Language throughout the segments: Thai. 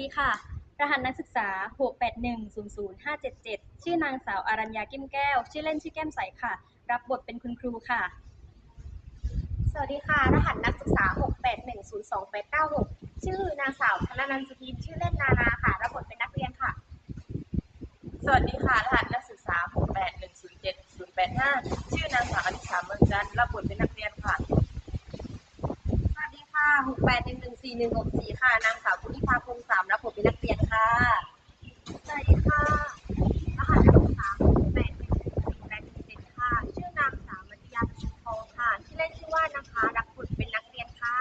สวัสดีค่ะ รหัสนักศึกษา 681005577 ชื่อนางสาวอารัญญากิ้มแก้ว ชื่อเล่นชื่อแก้มใสค่ะ รับบทเป็นคุณครูค่ะ สวัสดีค่ะ รหัสนักศึกษา 681028896 ชื่อนางสาวธนนันท์สุทินชื่อเล่นนานาค่ะ รับบทเป็นนักเรียนค่ะ สวัสดีค่ะ รหัสนักศึกษา 6810785 ชื่อนางสาวอนิชาเมืองจันทร์รับบทเป็นนักเรียนค่ะส วัสดีค่ะ681146164ค่ะ นางสาวกุณิภาพงสามรับบทเป็นนักเรียนค่ะ สวัสดีค่ะ รหัสนักศึกษา6811487ค่ะ ชื่อนางสาวมัธยาพิชทองค่ะ ชื่อเล่นชื่อว่านะคะ รับบทเป็นนักเรียนค่ะ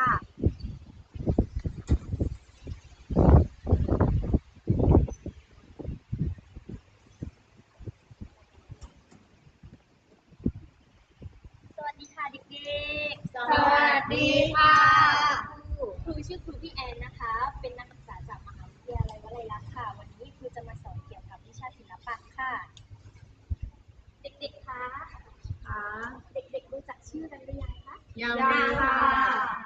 สวัสดีค่ะเด็กๆ สวัสดีค่ะ ครูชื่อครูพี่แอนนะคะ เป็นนักศึกษาจากมหาวิทยาลัยวลัยลักษณ์ค่ะ วันนี้ครูจะมาสอนเกี่ยวกับวิชาศิลปะค่ะ เด็กๆ คะ ค่ะ เด็กๆรู้จักชื่อกันหรือยังคะยังยังค่ะ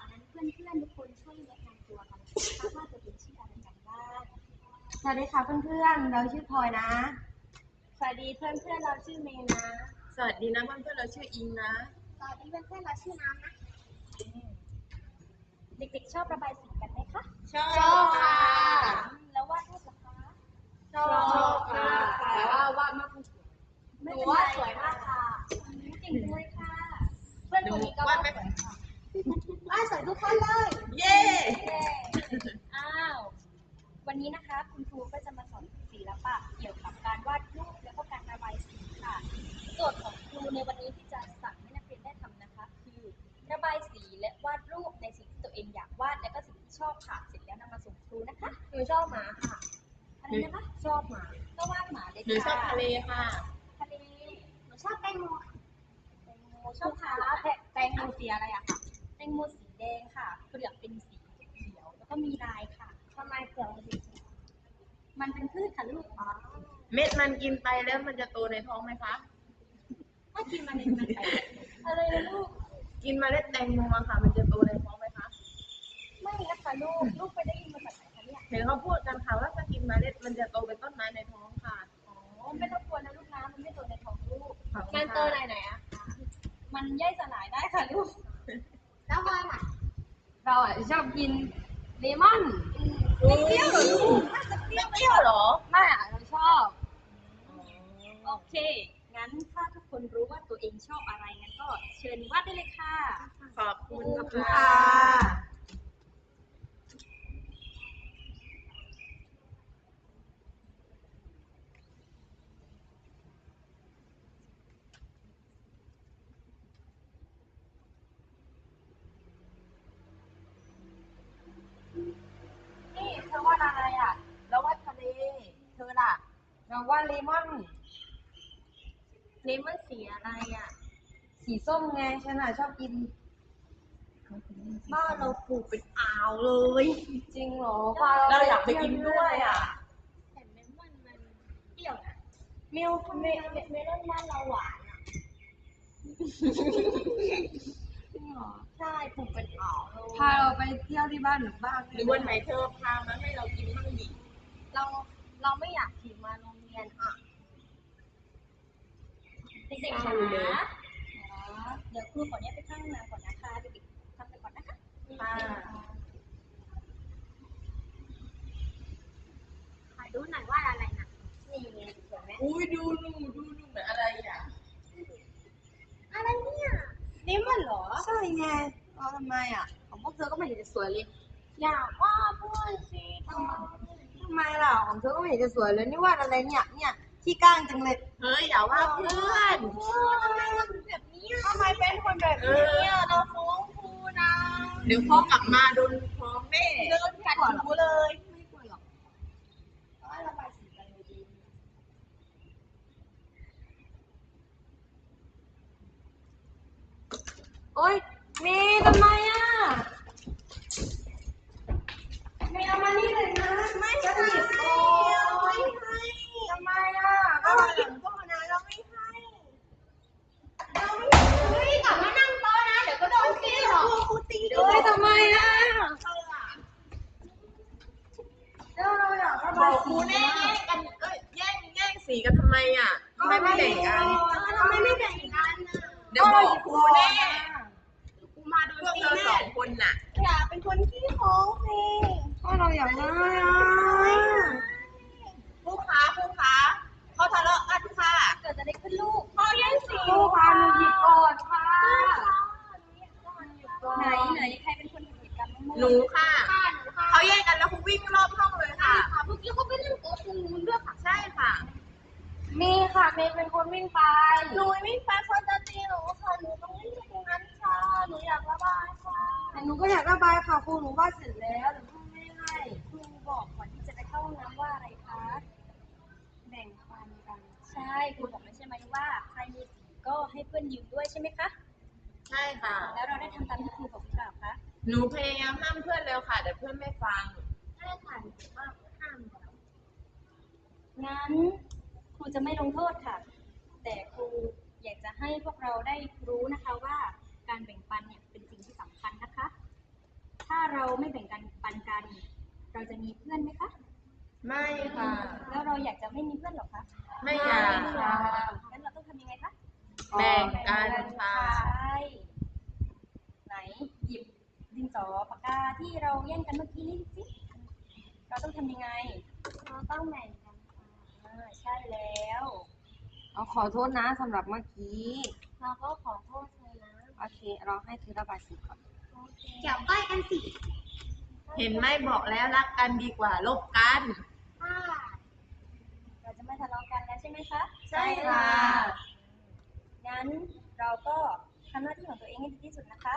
งั้นเพื่อนๆทุกคนช่วยแนะนำตัวกันนะคะว่าตัวเองชื่ออะไรกันบ้างสวัสดีค่ะเพื่อนๆ เราชื่อพลอยนะ สวัสดีเพื่อนๆ เราชื่อเมย์นะ สวัสดีนะเพื่อนๆ เราชื่ออิงนะ สวัสดีเพื่อนๆ เราชื่อน้ำนะ เด็กๆ ชอบระบายสีกันไหมคะ ชอบชอบค่ะอืมแล้ววาดรูปล่ะคะ ชอบค่ะ แต่ว่าวาดมากกว่า หนูว่าสวยมากค่ะ เก่งด้วยค่ะ เพื่อน หนู คนนี้ก็ วาดไม่เหมือน ว่าสวยทุกคนเลย เย้ เย้อ้าว วันนี้นะคะ คุณครูก็จะมาสอนศิลปะเกี่ยวกับการวาดรูปแล้วก็การระบายสีค่ะ โจทย์ของครูในวันนี้ที่จะสั่งให้นักเรียนได้ทำนะคะ คือระบายสี และวาดรูปในสิ่งที่ตัวเองอยากวาดและก็สิ่งที่ชอบค่ะเสร็จแล้วนำมาส่งครูนะคะหนูชอบหมาค่ะอะไรนะคะชอบหมาก็วาดหมาเลยหนูชอบค่ะทะเลค่ะ ทะเลหนูชอบแตงโมแตงโมชอบทานแตงโมสีอะไรอะค่ะแตงโมสีแดงค่ะ เปลือกเป็นสีเขียวแล้วก็มีลายค่ะทำไมเกี่ยวกับสีมันเป็นพืชค่ะลูกอ๋อเม็ดมันกินไปแล้วมันจะโตในท้องไหมคะ ถ้ากินมันในมันไปอะไรนะลูก กินเมาเล็ดแตงโมอะค่ะ มันจะโตในท้องไหมคะ ไม่นะคะลูก ลูกไปได้ยินมาจากไหนคะเนี่ย เห็นเขาพูดกันค่ะว่าถ้ากินเมาเล็ดมันจะโตเป็นต้นไม้ในท้องค่ะ อ๋อ ไม่ต้องกลัวนะลูกนะ มันไม่โตในท้องลูก ขอบคุณมันค่ะโตไหนไหนอะมันย่อยสลายได้ค่ะลูก แล้วว่าอะเราอะชอบกินเลมอนเปรี้ยวเหรอลูกไม่เปรี้ยวเหรอ ไม่อะเราชอบ โอเค งั้นถ้าทุกคนรู้ว่าตัวเองชอบอะไรงั้นก็เชิญวาดได้เลยค่ะ ขอบคุณขอบคุณค่ะค่ะนี่เธอว่าอะไรอะ แล้วว่าทะเล เธอล่ะ เราว่าเลมอน เลมอนสีอะไรอะสีส้มไงฉันอะชอบกิน บ้านเราปลูกเป็นอ่าวเลย จริงเหรอเราอยากไปกินด้วยอะ แต่เลมอนมันเปรี้ยวนะเมลเมลเมลอนบ้านเราหวานอะจริงเหรอใช่ปลูกเป็นอ่าวเลยพาเราไปเที่ยวที่บ้านหรือบ้านหรือวันไหนเธอพามาให้เรากินบ้างดิเราเราไม่อยากขี่มาโรงเรียนอะ เด็กๆค่ะเดี๋ยวครูขออนุญาตไปข้างน้ำก่อนนะคะเด็กๆทำไปก่อนนะคะค่ะขอดูหน่อยว่าอะไรนะนี่ไงสวยไหมอุ้ยดูดูดูดูเหมือนอะไรอะ อะไรเนี่ยเลมอนเหรอ ใช่ไงเราทำไมอะ ของพวกเธอก็ไม่เห็นจะสวยเลย อยากว่าเพื่อนสิทำไมทำไมล่ะ ของเธอก็ไม่เห็นจะสวยเลยนี่วาดอะไรเนี่ย เนี่ยขี้ก้างจังเลย เฮ้ยอย่าว่าเพื่อนทำไมทำแบบนี้ทำไมเป็นคนแบบนี้อะเราฟ้องครูนะเดี๋ยวพ่อกลับมาโดนฟ้องแน่เดินกัดหูเลยไม่กลัวหรอกว่าระบายสีกันดีโอ๊ยเมย์ทำไมอะเมย์เอามานี่เลยนะ ไม่จะหยิบโอ้ยทำไมอะก็ เราหยิบก่อนนะเราไม่ให้เราไม่ให้กลับมานั่งโต๊ะนะ เดี๋ยวก็โดนตีหรอกครูตีด้ เฮ้ วย ยทำไมอะ เธออะ จะ บอกครูแน่แย่งกันเอ้ยแย่งแย่งสีกันทำไมอะทำไมไม่แบ่งกัน ทำไมไม่แบ่งกันน่ะ เดี๋ ยวบอกครูแน่กูมาโดพนวกตีเธอสแน่องคนน่ะอย่าเป็นคนขี้โม้งเพลงก็เราอยากได้อะผู้ค้าผู้ค้าเขาทะเลาะกันค่ะ เกิดอะไรขึ้นลูกพ่อแย่งสีครูพาหนูหยิบก่อนค่ะไหนไหนใครเป็นคนเห็นเหตุการณ์บ้างหนูค่ะค่ะหนูค่ะเขาแย่งกันแล้วครูวิ่งรอบห้องเลยค่ะเมื่อกี้เขาไปเล่นโกฟูนด้วยค่ะใช่ค่ะ มีค่ะเมย์เป็นคนวิ่งไปหนูไม่ไปเขาจะตีหนูค่ะหนูต้องเล่นตรงนั้นค่ะหนูอยากระบายค่ะแต่หนูก็อยากระบายค่ะครูหนูวาดเสร็จแล้วแต่ครูไม่ให้ครูบอกก่อนที่จะไปเข้าห้องน้ำว่าอะไรคะแบ่งปันกันใช่ครูบอกแล้วใช่ไหมว่าใครมีสีก็ให้เพื่อนยืมด้วยใช่ไหมคะใช่ค่ะ แล้วเราได้ทำตามที่ครูบอกหรือเปล่าคะหนูพยายามห้ามเพื่อนแล้วค่ะ แต่เพื่อนไม่ฟังใช่ค่ะหนูว่าห้ามแล้วงั้นค รูจะไม่ลงโทษค่ะ แต่ครูอยากจะให้พวกเราได้รู้นะคะว่าการแบ่งปันเนี่ยเป็นสิ่งที่สำคัญนะคะ ถ้าเราไม่แบ่งกันปันกัน เราจะมีเพื่อนไหมคะ ไม่ค่ะ แล้วเราอยากจะไม่มีเพื่อนหรอคะ ไม่อยากค่ะงั้นเราต้องทำยังไงคะ แบ่งกันค่ะใช่ไหนหยิบดินสอปากกาที่เราแย่งกันเมื่อกี้นี่สิ เราต้องทำยังไง เราต้องแบ่งกันค่ะอ่าใช่แล้วเอาขอโทษนะสำหรับเมื่อกี้ เราก็ขอโทษเธอนะโอเค เราให้เธอระบายสีก่อนเกี่ยวก้อยกันสิเห็นไหมบอกแล้วรักกันดีกว่าลบกัน ค่ะเราจะไม่ทะเลาะกันแล้วใช่ไหมคะใช่ค่ะ งั้นเราก็ทำหน้าที่ของตัวเองให้ดีที่สุดนะคะ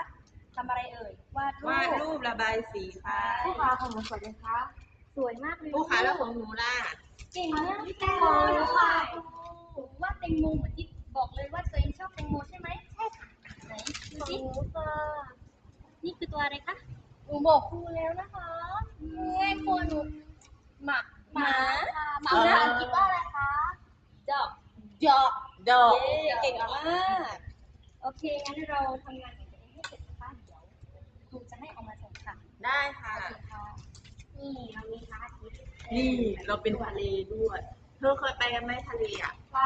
ทำอะไรเอ่ยวาดรูวาดปรูประบายสีค่ะ ผู้ค้าของหนูสวัสดีค่ะ สวยมากเลยผู้ค้าแล้วของหนูล่ะเก่งมากแตงโมค่ะว่าแตงโมเหมือนที่บอกเลยว่าตัวเองชอบแตงโมใช่ไหมใช่ค่ะไหนดูของสิหนูค่ะนี่คือตัวอะไรคะหนูบอกครูแล้วนะคะเฮ้ยครูหนูหมาหมาค่ะหมาภาษาอังกฤษว่าอะไรคะจอบดอกดอกเย้เก่งมากโอเคงั้นเราทำงานของตัวเองให้เสร็จนะคะเดี๋ยวครูจะให้เอามาส่งค่ะได้ค่ะโอเคค่ะ นี่เรามีพระอาทิตย์นี่เราเป็นทะเลด้วย เธอเคยไปกันไหมทะเลอะไป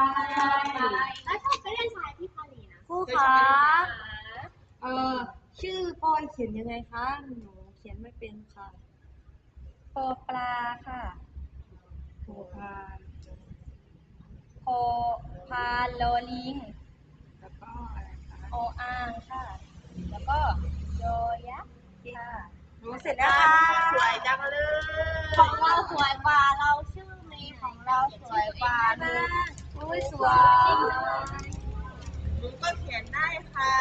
แล้วชอบไปเล่นทรายที่ทะเลนะครูเคยคะชอบไปเล่นน้เออชื่อปอยเขียนยังไงคะ หนูเขียนไม่เป็นค่ะปอปลาค่ะครูพาโพพาโลลิง แล้วก็อะไรคะ โออ่างค่ะ แล้วก็โยยักษ์ค่ะ หนูเสร็จำแล้วค่ะสวยจังเลย ของเราสวยกว่าเราชื่อเมย์ของเราสวยกว่าหนูอุ้ยสวยหนูก็เขียนได้ค่ะ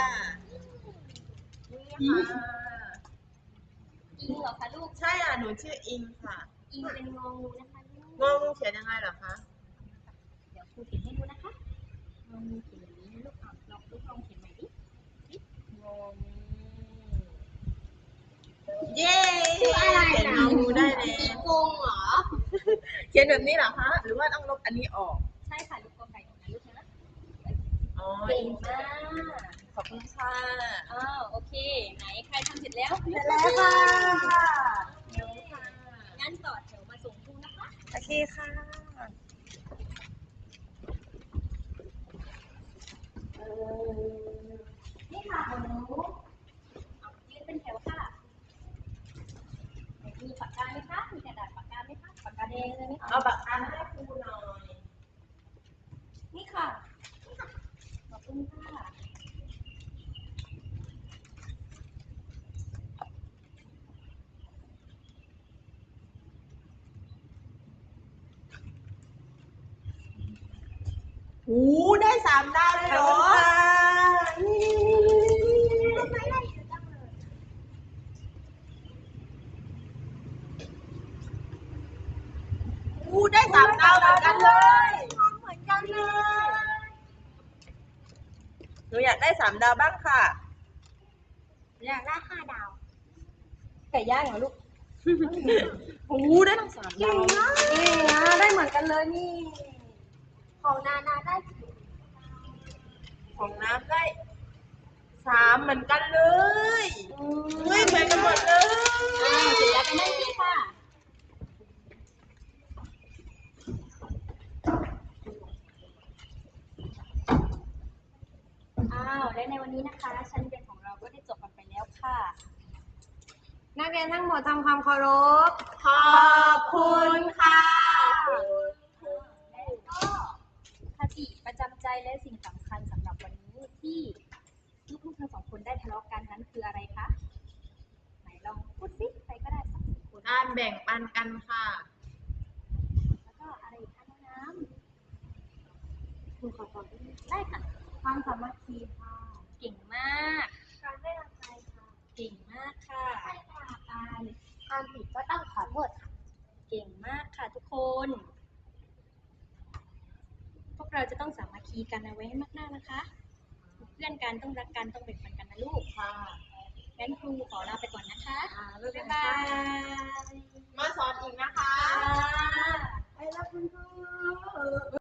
นี่ค่ะอิงเหรอคะลูกใช่อะหนูชื่ออิงค่ะ อิงเป็นงองูนะคะลูกงงงูเขียนยังไงเหรอคะเดี๋ยวครูเขียนให้ดูนะคะงองูเขียนแบบนี้นะลูกอะลองลูกลองเขียนใหม่ดิ งงเย้เขียนงงงูได้แล้ว โกงเหรอ เขียนแบบนี้เหรอคะ หรือว่าต้องลบอันนี้ออก ใช่ค่ะลูกกอไก่นะลูกนะอ๋อเก่งมากขอบคุณค่ะอ้าวโอเค ไหนใครทำเสร็จแล้วเสร็จแล้วค่ะเดี๋ยวค่ะงั้นต่อแถวมาส่งครูนะคะ โอเคค่ะ นี่ค่ะของหนูเอายืนเป็นแถวค่ะไหนมีปากกาไหมคะ มีกระดาษปากกาไหม คะปาแดงเลยไหมคะเอาปากกาให้ครูหน่อย นี่ค่ะ ขอบคุณค่ะหูได้สามดาวเลยเหรอ หูได้สามดาวเหมือนกันเลยเหมือนกันเลย หนูอยากได้สามดาวบ้างค่ะ อยากได้ห้าดาว ไก่ย่างเหรอลูกหูได้ทั้งสามดาวนี่นะได้เหมือนกันเลยนี่ ของนานาได้กี่ของน้ำได้สามเหมือนกันเลยเฮ้ยเหมือนกันหมดเลยอ้าวเสร็จแล้วไปนั่งที่ค่ะ วันนี้นะคะ ชั้นเรียนของเราก็ได้จบกันไปแล้วค่ะ นักเรียนทั้งหมดทำความเคารพ ขอบคุณค่ะและก็คติประจำใจและสิ่งสำคัญสำหรับวันนี้ที่ลูกๆทั้งสองคนได้ทะเลาะกันนั้นคืออะไรคะ ไหนลองพูดสิใครก็ได้สักสิบคนการแบ่งปันกันค่ะ แล้วก็อะไรอีกคะน้องน้หนูขอตอบด้วยำได้ค่ะ ความสามาคคีค่ะเก่งมากการไม่รับใจค่ะเก่งมากค่ะไช่ล่ะการทำผิดก็ต้องขอโทษค่ะ เก่งมากค่ะทุกคน พวกเราจะต้องสามัคคีกันเอาไว้ให้มากๆนะคะ เพื่อนกันต้องรักกันต้องเป็นพันกันนะลูกค่ะงั้นครูขอลาไปก่อนนะคะบ๊ายบายมาสอนอีกนะคะไปแล้วคุณครู